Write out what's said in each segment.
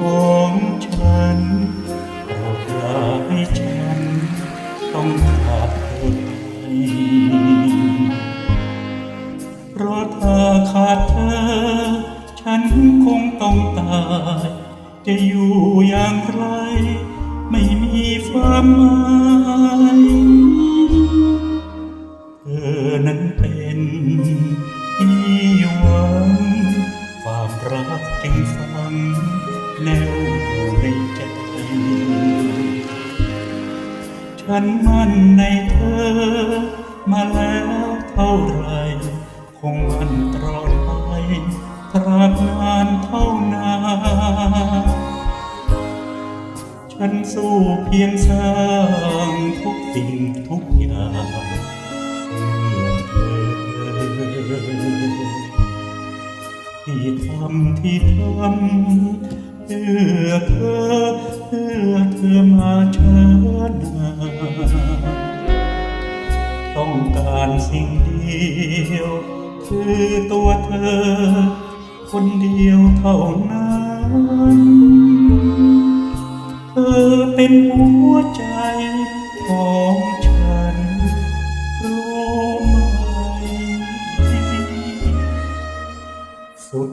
ของฉันเราอยากให้ฉัน ต้องขาดเธอไปเพราะถ้าขาดเธอ ฉันคงต้องตาย จะอยู่อย่างไร ไม่มีความหมายเธอนั้นเป็นที่หวังความรักจึงฟัง แนวในใจฉันมั่นในเธอ มาแล้วเท่าไร คงมันตลอดไปตราบนานเท่านานฉันสู้เพียงสร้างทุกสิ่งทุกอย่างเพื่อเธอที่ทำที่ทำ เพื่อเธอเพื่อเธอมาช้านานต้องการสิ่งเดียว คือตัวเธอ คนเดียวเท่านั้นเธอเป็นหัวใจของฉัน รู้ไหมสุด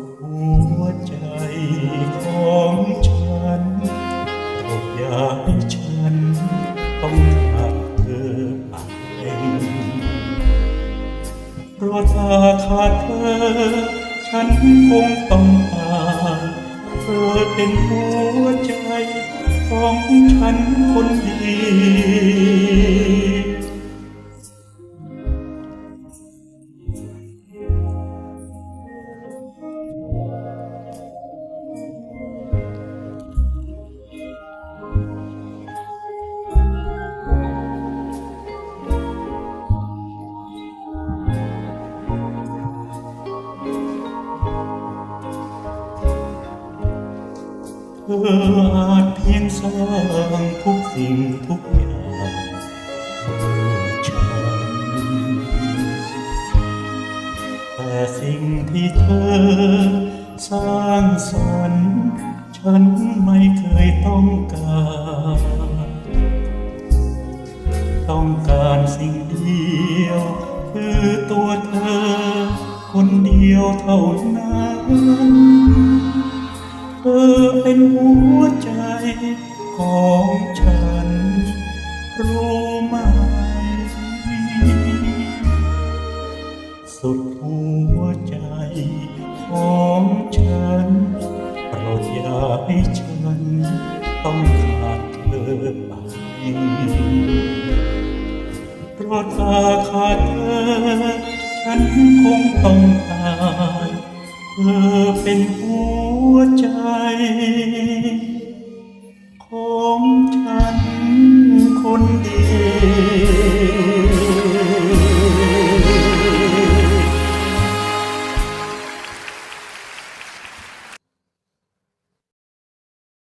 อย่าให้ฉันต้องขากเธอไปเพราะถ้าขาดเธอ ฉันคงต้องตายเธอเป็นหัวใจของฉันคนเดียว เธออาจเพียงสร้างทุกสิ่งทุกอย่างฉัน แต่สิ่งที่เธอสร้างสรรค์ฉันไม่เคยต้องการ ต้องการสิ่งเดียว คือตัวเธอ คนเดียวเท่านั้น ของฉันโปรดอย่าให้ฉัน ต้องขาดเธอไปเพราะถ้าขาดเธอ ฉันคงต้องตายเธอเป็นหัวใจ ของฉันคนเดียว